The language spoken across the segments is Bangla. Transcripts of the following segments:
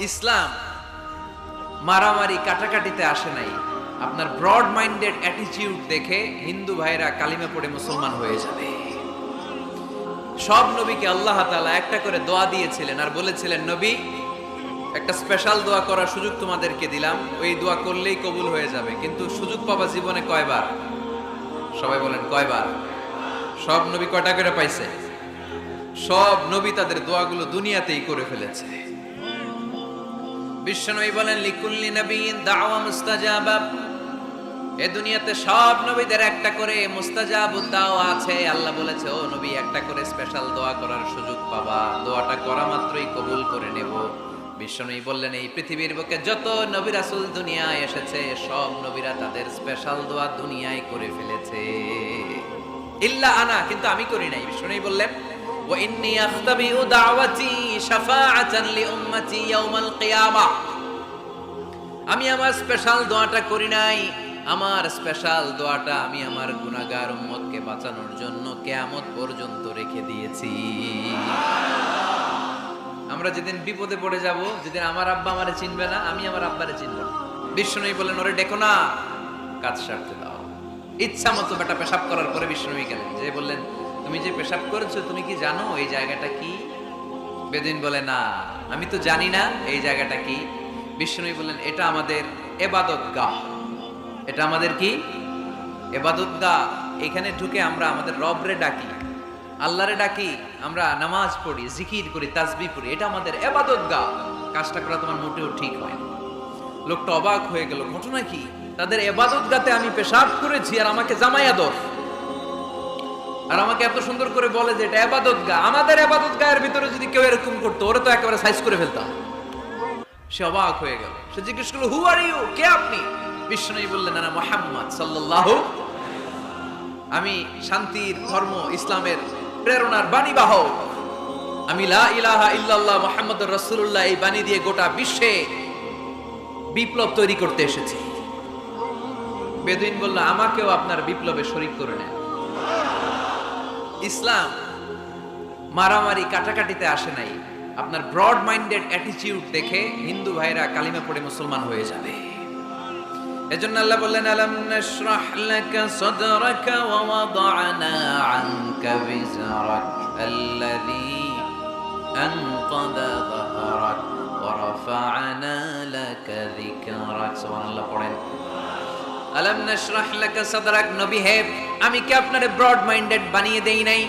ইসলাম মারামারি কাটাকাটিতে আসে নাই। আপনার ব্রড মাইন্ডেড অ্যাটিটিউড দেখে হিন্দু ভাইরা কালিমা পড়ে মুসলমান হয়ে যাবে। সব নবীকে আল্লাহ তাআলা একটা করে দোয়া দিয়েছিলেন আর বলেছিলেন, নবী, একটা স্পেশাল দোয়া করার সুযোগ তোমাদেরকে দিলাম। ওই দোয়া করলেই কবুল হয়ে যাবে। কিন্তু সুযোগ পাবা জীবনে কয়বার? সবাই বলেন, কয়বার? সব নবী কয়টা করে পাইছে? সব নবী তাদের দোয়াগুলো দুনিয়াতেই করে ফেলেছে। বিশ্বনবী বলেন, লিকুল্লি নবীন দাওয়া মুস্তাজাবা। এ দুনিয়াতে সব নবীদের একটা করে মুস্তাজাব দাওয়া আছে। আল্লাহ বলেছে, ও নবী, একটা করে স্পেশাল দোয়া করার সুযোগ পাবা। দোয়াটা করা মাত্রই কবুল করে নেব। বিশ্বনবী বললেন, এই পৃথিবীর বুকে যত নবী রাসূল দুনিয়ায় এসেছে, সব নবীরা তাদের স্পেশাল দোয়া দুনিয়ায় করে ফেলেছে। ইল্লা আনা, কিন্তু আমি করি নাই। বিশ্বনবী বললেন ইন্নী আখতাবিউ দাওয়াতি শাফাআতান লিউম্মতি ইয়াউমাল কিয়ামা। আমি আমার স্পেশাল দোয়াটা করি নাই। আমার স্পেশাল দোয়াটা আমি আমার গুনাহগার উম্মতকে বাঁচানোর জন্য কিয়ামত পর্যন্ত রেখে দিয়েছি। আমরা যেদিন বিপদে পড়ে যাব, যেদিন আমার আব্বা আমারে চিনবে না, আমি আমার আব্বারে চিনব না। বিষ্ণুই বলেন ওরে ডেকো না। কাজ সারতে দাও। ইচ্ছা মতো বেটা পেশাব করার পরে বিষ্ণুই গেলেন। যে বললেন তুমি যে পেশাব করেছ, তুমি কি জানো এই জায়গাটা কি? বেদিন বলে, না, আমি তো জানি না এই জায়গাটা কি। বিষ্ণুই বললেন, এটা আমাদের এবাদত গাহ এটা আমাদের কি? এবাদত গাহ এখানে ঢুকে আমরা আমাদের রবরে ডাকি। আল্লাহরে ডাকি, আমরা নামাজ পড়ি, জিকির করি তাসবি পড়ি এটা আমাদের এবাদত গাহ কাজটা করা তোমার মোটেও ঠিক হয় না। লোকটা অবাক হয়ে গেল, ঘটনা কি? তাদের এবাদত গাতে আমি পেশাব করেছি আর আমাকে জামাই আদর আর আমাকে এত সুন্দর করে বলে যে এটা এবাদত গা। আমাদের এবাদত গায়ের ভিতরে যদি কেউ এরকম করতো, ওরা তো একেবারে সাইজ করে ফেলতাম। সে অবাক হয়ে গেল। সে জিজ্ঞেস করল হু আর ইউ কে আপনি? বিষ্ণুই বললেন না মোহাম্মদ সাল্লাল্লাহু আমি শান্তির ধর্ম, ইসলামের প্রেরণার বাণী বাহক। আমি লা ইলাহা ইল্লাল্লাহ মুহাম্মদুর রাসূলুল্লাহ এই বাণী দিয়ে গোটা বিশ্বে বিপ্লব তৈরি করতে এসেছি। বেদুইন বলল, আমাকেও আপনার বিপ্লবে শরিক করে নেন। ইসলাম মারামারি কাটাকাটিতে আসে নাই। আপনার ব্রড মাইন্ডেড অ্যাটিটিউড দেখে হিন্দু ভাইরা কালিমা পড়ে মুসলমান হয়ে যাবে। এজন্য আল্লাহ বললেন, আলাম নাশরাহ লাকা সাদরাকা ওয়া ওয়াদা'না আনকা বিজরাক আল্লাযী আনকাদা যাহরাক ওয়া রাফা'না লাকা যিকরাক। সুবহানাল্লাহ পড়েন। আলাম নাশরাহ লাকা সাদরাক নবী হে আমি কি আপনারে ব্রড মাইন্ডেড বানিয়ে দেই নাই?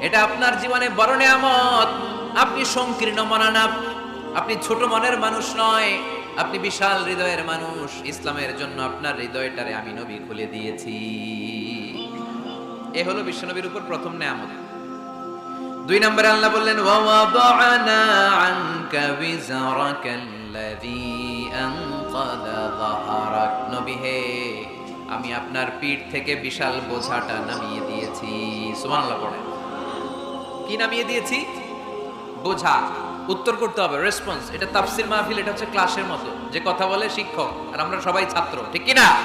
এটা আপনার জীবনে বড় নেয়ামত। আপনি সংকীর্ণ মনা না আপনি ছোট মনের মানুষ নয়। আপনি বিশাল হৃদয়ের মানুষ। ইসলামের জন্য আপনার হৃদয়টারে আমি নবী খুলে দিয়েছি। এ হলো বিশ্বনবীর উপর প্রথম নেয়ামত। দুই নম্বরে আল্লাহ বললেন ওয়াওয়াদানা আনকা বিজরাকাল্লাযী আনকাদা যাহরাক। নবী হে আমি আপনার পিঠ থেকে বিশাল বোঝাটা নামিয়ে দিয়েছি। পড়েন। কি নামিয়ে দিয়েছি? বোঝা। উত্তর করতে হবে রেসপন্স এটা তাফসির মাহফিল, এটা হচ্ছে ক্লাসের মতো। যে কথা বলে শিক্ষক, আর আমরা সবাই ছাত্র, ঠিক কি না?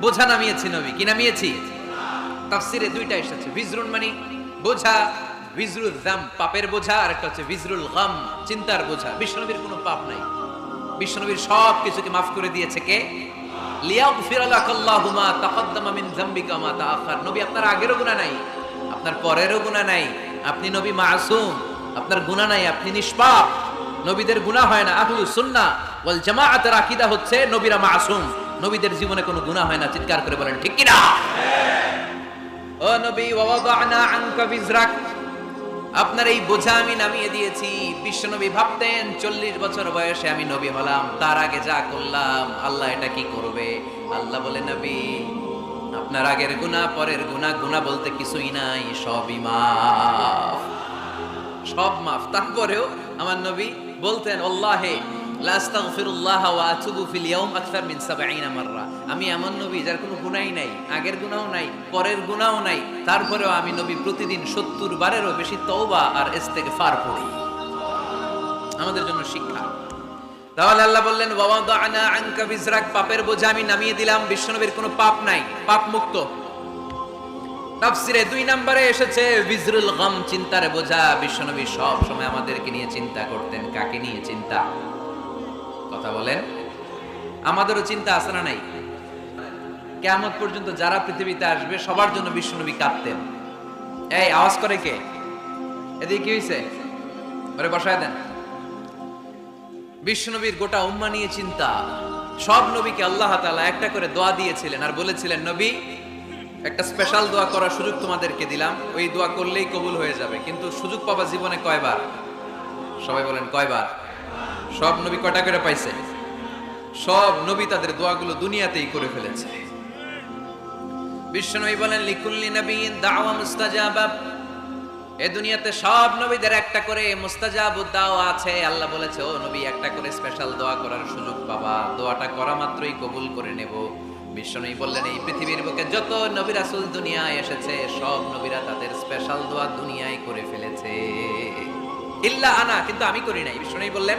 বোঝা নামিয়েছি নবী, কি নামিয়েছি? তাফসিরে দুইটা এসেছে ভিজরুন মানে বোঝা ভিজরুল জাম পাপের বোঝা, আর একটা হচ্ছে ভিজরুল গাম চিন্তার বোঝা। বিশ্বনবীর কোনো পাপ নাই। বিশ্বনবীর সব কিছুকে মাফ করে দিয়েছে কে? আপনার আগেরও নাই, আপনার পরেরও নাই, আপনি নবী আপনার নাই, আপনি নিষ্পাপ। নবীদের গুনাহ হয় না, আহলু সুন্নাহ ওয়াল জামাআতের আকীদা হচ্ছে নবীরা মাসুম। নবীদের জীবনে কোনো গুনাহ হয় না, চিৎকার করে বলেন, ঠিক কি না ও নবী বিজরাক। আপনার এই বোঝা আমি নামিয়ে দিয়েছি। বিশ্বনবী ভাবতেন, চল্লিশ বছর বয়সে আমি নবী হলাম। তার আগে যা করলাম, আল্লাহ এটা কি করবে? আল্লাহ বলে, নবী, আপনার আগের গুণা পরের গুণা গুণা বলতে কিছুই নাই, সবই মাফ। সব মাফ। তারপরেও আমার নবী বলতেন, আল্লাহে লা আস্তাগফিরুল্লাহ ওয়া আতুবু ফিল ইয়াউম আকসার 70 মাররা। আমি এমন নবী যার কোনো গুনাহই নাই, আগের গুনাহও নাই, পরের গুনাহও নাই, তারপরেও আমি নবী প্রতিদিন 70 বারেরও বেশি আর ইস্তেগফার পড়ি। আমাদের জন্য শিক্ষা। তাহলে আল্লাহ বললেন ওয়াদানা আনকা বিজরাক। পাপের বোঝা আমি নামিয়ে দিলাম, বিশ্বনবীর কোনো পাপ নাই, পাপ মুক্ত। তাফসিরে দুই নম্বরে এসেছে, বিজরুল গম চিন্তার বোঝা। বিশ্বনবী সব সময় আমাদেরকে নিয়ে চিন্তা করতেন, কাকে নিয়ে চিন্তা? কথা বলেন। আমাদেরও চিন্তা আছে না নাই? কেমন পর্যন্ত যারা পৃথিবীতে আসবে, সবার জন্য বিশ্বনবী কাঁদতেন। এই, আওয়াজ করে কে? এদিকে কি হয়েছে ওরে বসায় দেন। বিশ্বনবীর গোটা উম্মা নিয়ে চিন্তা। সব নবীকে আল্লাহ তাআলা একটা করে দোয়া দিয়েছিলেন আর বলেছিলেন, নবী, একটা স্পেশাল দোয়া করার সুযোগ তোমাদেরকে দিলাম। ওই দোয়া করলেই কবুল হয়ে যাবে। কিন্তু সুযোগ পাবা জীবনে কয়বার? সবাই বলেন, কয়বার? সব নবী কটা করে পাইছে? সব নবী তাদের দোয়াগুলো দুনিয়াতেই করে ফেলেছে। বিশ্বনবী বলেন, লিকুল্লি নবীন দাওয়া মুস্তাজাবা। এ দুনিয়াতে সব নবীদের একটা করে মুস্তাজাবুদ দাওয়া আছে। আল্লাহ বলেছে, ও নবী, একটা করে স্পেশাল দোয়া করার সুযোগ পাবা। দোয়াটা করা মাত্রই কবুল করে নেব। বিশ্বনবী বললেন, এই পৃথিবীর বুকে যত নবী রাসূল দুনিয়ায় এসেছে, সব নবীরা তাদের স্পেশাল দোয়া দুনিয়ায় করে ফেলেছে। ইল্লা আনা, কিন্তু আমি করি নাই। বিশ্বনবী বললেন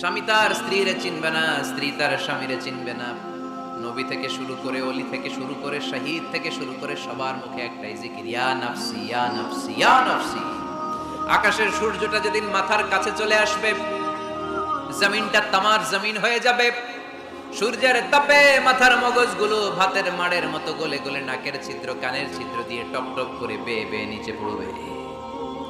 স্বামী তার, স্ত্রীরে চিনবে না, স্ত্রী তার, স্বামীরে চিনবে না। নবী থেকে শুরু করে, অলি থেকে শুরু করে, শহীদ থেকে শুরু করে সবার মুখে একটাই জিকির, ইয়া ইয়া নাফসি ইয়া নাফসি। আকাশের সূর্যটা যেদিন মাথার কাছে চলে আসবে, জমিনটা তামার জমিন হয়ে যাবে। সূর্যের তাপে মাথার মগজগুলো ভাতের মাড়ের মতো গলে গলে নাকের ছিদ্র, কানের ছিদ্র দিয়ে টপ টপ করে বেয়ে বেয়ে নিচে পড়বে।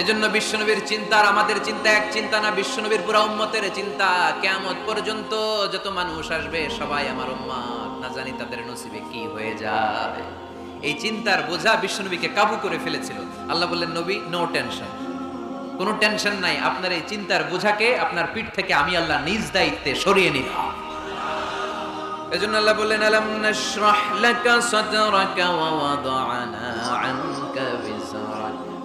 এজন্য বিশ্বনবীর চিন্তা আর আমাদের চিন্তা এক চিন্তা না, বিশ্বনবীর পুরা উম্মতের চিন্তা। কেমন পর্যন্ত যত মানুষ আসবে, সবাই আমার উম্মত না জানি তাদের নসিবে কি হয়ে যায়। এই চিন্তার বোঝা বিশ্বনবীকে কাবু করে ফেলেছিল। আল্লাহ বললেন, নবী নো টেনশন কোনো টেনশন নাই। আপনার এই চিন্তার বোঝাকে আপনার পিঠ থেকে আমি আল্লাহ নিজ দায়িত্বে সরিয়ে নিলাম। এজন্য আল্লাহ বললেন, আলাম নাশরাহ লাকা সাদরাকা ওয়া ওয়াদানা আনকা যাহরাক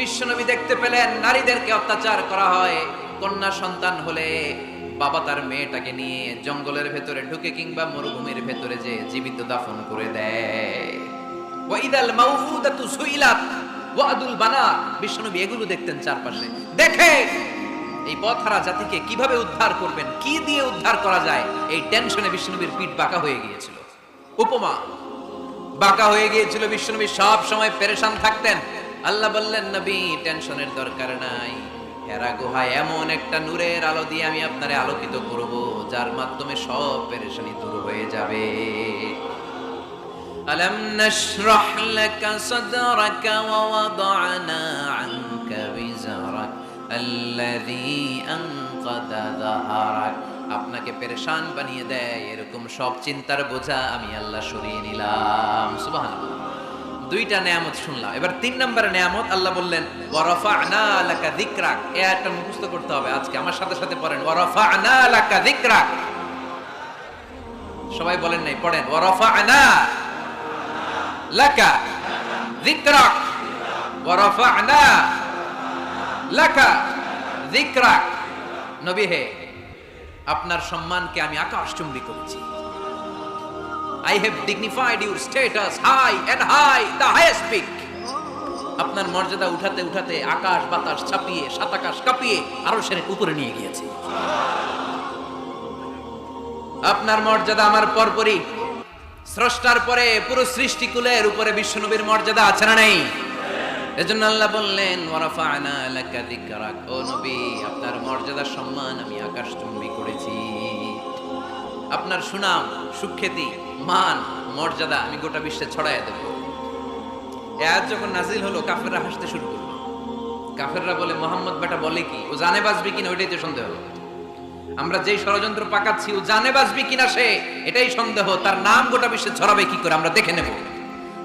বিশ্বনবী দেখতে পেলেন নারীদেরকে অত্যাচার করা হয়। কন্যা সন্তান হলে বাবা তার মেয়েটাকে নিয়ে জঙ্গলের ভেতরে ঢুকে কিংবা মরুভূমির ভেতরে যে জীবিত দাফন করে দেয়। বিশ্বনবী এগুলো দেখতেন চারপাশে। দেখে এই পথহারা জাতিকে কীভাবে উদ্ধার করবেন, কি দিয়ে উদ্ধার করা যায়, এই টেনশনে বিষ্ণুবীর পিঠ বাঁকা হয়ে গিয়েছিল। উপমা, বাঁকা হয়ে গিয়েছিল বিষ্ণুবী সব সময় পেরেশান থাকতেন। আল্লাহ বললেন নবী টেনশনের দরকার নাই হেরা গুহায় এমন একটা নূরের আলো দিয়ে আমি আপনারে আলোকিত করব যার মাধ্যমে সব পেরেশানি দূর হয়ে যাবে ألم نشرح لك صدرك ووضعنا عنك وزرك الذي أنقذ ظهرك আপনাকে পেরেশান বানিয়ে দেয় এরকম সব চিন্তার বোঝা আমি আল্লাহ সরিয়ে নিলাম সুবহানাল্লাহ দুইটা নেয়ামত শুনলাম। এবার তিন নম্বরের নেয়ামত আল্লাহ বললেন, ওয়ারাফা'না লাকা যিকরাক। এ একটা মুখস্থ করতে হবে আজকে, আমার সাথে সাথে পড়েন। ওয়ারাফা'না লাকা যিকরাক। সবাই বলেন নাই, পড়েন। ওয়ারাফা'না লাকা যিকরাক। ওয়ারাফা'না লাকা যিকরাক। নবী হে, আপনার সম্মানকে আমি আকাশচুম্বী করেছি। I have dignified your status high and high, the highest peak. আপনার মর্যাদা উঠাতে উঠাতে আকাশ বাতাস ছাপিয়ে সাত আকাশ কাঁপিয়ে আরও সেরে উপরে নিয়ে গিয়েছে। আপনার মর্যাদা আমার পরপরই। স্রষ্টার পরে পুরো সৃষ্টিকুলের উপরে বিশ্বনবীর মর্যাদা আছে না নেই? এজন্য আল্লাহ বললেন ওয়ারাফা'না লাকা যিকরাক। ও নবী আপনার মর্যাদা সম্মান আমি আকাশ চুম্বি করেছি। আপনার সুনাম সুখ্যাতি মান, মর্যাদা, আমি গোটা বিশ্বে ছড়াইয়া দেব। এ যখন নাজিল হলো, কাফেররা হাসতে শুরু করল। কাফেররা বলে, মোহাম্মদ বেটা বলে কি? ও জানে বাজবি কিনা, ওইটাই তো সন্দেহ। আমরা যেই ষড়যন্ত্র পাকাচ্ছি, ও জানে বাজবি কিনা সে, এটাই সন্দেহ। তার নাম গোটা বিশ্বে ছড়াবে কি করে? আমরা দেখে নেব।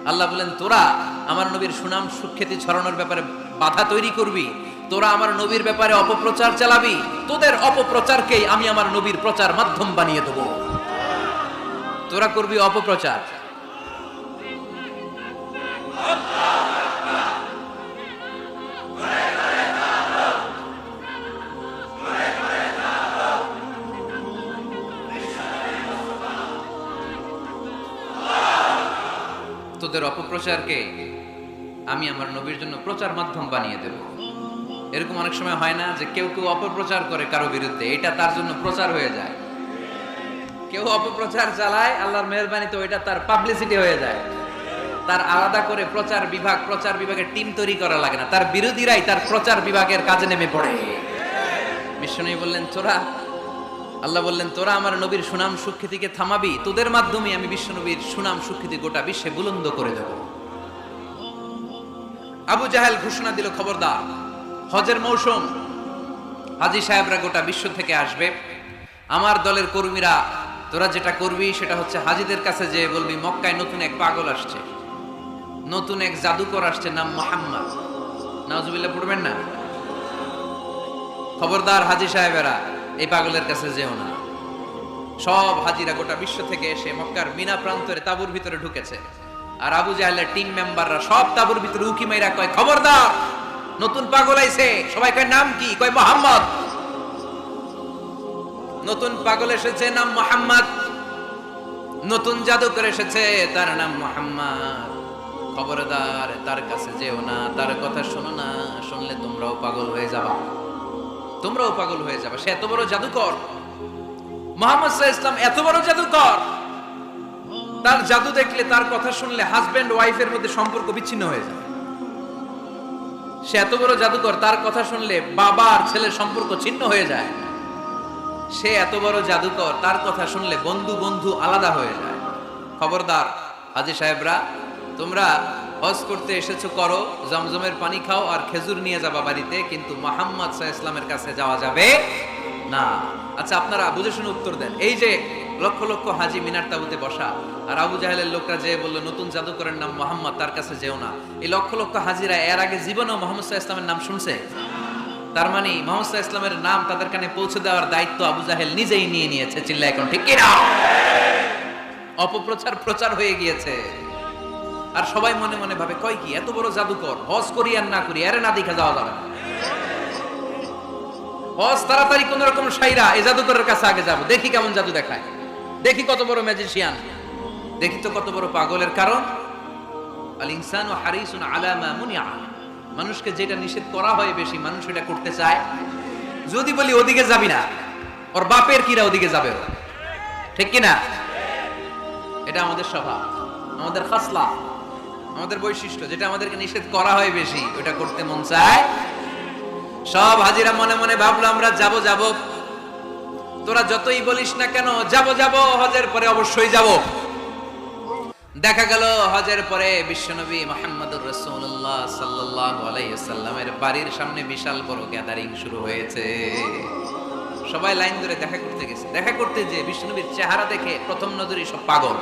আল্লাহ বলেন, তোরা আমার নবীর সুনাম সুখ্যাতি ছড়ানোর ব্যাপারে বাধা তৈরি করবি, তোরা আমার নবীর ব্যাপারে অপপ্রচার চালাবি, তোদের অপপ্রচারকেই আমি আমার নবীর প্রচার মাধ্যম বানিয়ে দেব। তোরা করবি অপপ্রচার। তোদের অপপ্রচারকে আমি আমার নবীর জন্য প্রচার মাধ্যম বানিয়ে দেব। এরকম অনেক সময় হয় না যে কেউ কেউ অপপ্রচার করে কারও বিরুদ্ধে। এটা তার জন্য প্রচার হয়ে যায়। কেউ অপপ্রচার চালায়, আল্লাহর মেহরবানিতে ওইটা তার পাবলিসিটি হয়ে যায়। তার আলাদা করে প্রচার বিভাগ, প্রচার বিভাগের টিম তৈরি করা লাগে না। তার বিরোধীরাই তার প্রচার বিভাগের কাজে নেমে পড়ে। বিষ্ণু বললেন, তোরা আল্লাহ বললেন, তোরা আমার নবীর সুনাম সুখ্যাতিকে থামাবি। তোদের মাধ্যমে আমি বিশ্ব নবীর সুনাম সুখ্যাতি গোটা বিশ্বে বুলন্দ করে দেব। আবু জাহেল ঘোষণা দিল, খবরদার, হজের মৌসুম। হাজি সাহেবরা গোটা বিশ্ব থেকে আসবে। আমার দলের কর্মীরা তোরা যেটা করবি সেটা হচ্ছে হাজিদের কাছে যে বলবি, মক্কায় নতুন এক পাগল আসছে। নতুন এক জাদুকর আসছে, নাম মোহাম্মদ। নাজুবিল্লাহ পড়বেন না? খবরদার হাজি সাহেবেরা, এই পাগলের কাছে যেও না। সব হাজিরা গোটা বিশ্ব থেকে এসে মক্কার মিনা প্রান্তরে তাবুর ভিতরে ঢুকেছে। আর আবু জাহেলের টিম মেম্বাররা সব তাবুর ভিতরে উকি মাইরা কয়, খবরদার, নতুন পাগল আইছে। সবাই কয়, নাম কি? কয়, মোহাম্মদ। নতুন পাগল এসেছে নাম মোহাম্মদ। নতুন জাদুকর এসেছে, তার নাম মোহাম্মদ। খবরদার, তার কাছে যেও না, তার কথা শোনো না, শুনলে তোমরাও পাগল হয়ে যাবা। তোমরাও পাগল হয়ে যাবে, সে এত বড় জাদুকর। মোহাম্মদ ইসলাম এত বড় জাদুকর। তার জাদু দেখলে, তার কথা শুনলে হাজবেন্ড ওয়াইফের মধ্যে সম্পর্ক বিচ্ছিন্ন হয়ে যায়। সে এত বড় জাদুকর, তার কথা শুনলে বাবা আর ছেলের সম্পর্ক ছিন্ন হয়ে যায়। সে এত বড় জাদুকর, তার কথা শুনলে বন্ধু বন্ধু আলাদা হয়ে যায়। খবরদার, হাজি সাহেবরা, তোমরা হজ করতে এসেছ, করো, জমজমের পানি খাও আর খেজুর নিয়ে যাবা বাড়িতে, কিন্তু মোহাম্মদ সাহা ইসলামের কাছে যাওয়া যাবে না। আচ্ছা আপনারা বুঝে শুনে উত্তর দেন। এই যে লক্ষ লক্ষ হাজি মিনার তাবুতে বসা, আর আবু জাহেলের লোকরা যে বলল, নতুন জাদুকরের নাম মোহাম্মদ, তার কাছে যেও না। এই লক্ষ লক্ষ হাজিরা এর আগে জীবনেও মোহাম্মদ সাহা ইসলামের নাম শুনছে? তার মানে মোহাম্মদ ইসলামের নাম তাদের কানে পৌঁছে দেওয়ার দায়িত্ব আবু জাহেল নিজেই নিয়ে নিয়েছে চিল্লা এখন ঠিক কিনা? অপপ্রচার প্রচার হয়ে গিয়েছে। আর সবাই মনে মনে ভাবে, কয় কি, এত বড় জাদুকর, হজ করি আর না করি আরে না দেখে যাওয়া যাবে না। হজ তাড়াতাড়ি কোন রকম সাইরা এই জাদুকরের কাছে আগে যাব, দেখি কেমন জাদু দেখায়। দেখি কত বড় ম্যাজিশিয়ান দেখি তো কত বড় পাগলের কারণ। আল ও হারিসুন আলামা মুনিয়া মানুষকে যেটা নিষেধ করা হয় বেশি, মানুষ এটা করতে চায়। যদি বলি ওদিকে যাবি না, ওর বাপের কিরা ওদিকে যাবে? ঠিক কি না? এটা আমাদের স্বভাব, আমাদের খাসলা, আমাদের বৈশিষ্ট্য, যেটা আমাদেরকে নিষেধ করা হয় বেশি, ওটা করতে মন চায়। সব হাজিরা মনে মনে ভাবলো, আমরা যাব যাব। তোরা যতই বলিস না কেন, যাব যাব, হজের পরে অবশ্যই যাব। দেখা গেল হজের পরে বিশ্বনবী মোহাম্মদুর রসুল্লাহ সাল্লাহ আলাইসাল্লামের বাড়ির সামনে বিশাল বড় গ্যাদারিং শুরু হয়েছে। সবাই লাইন ধরে দেখা করতে গেছে। দেখা করতে যে বিশ্বনবীর চেহারা দেখে প্রথম নজরই সব পাগল।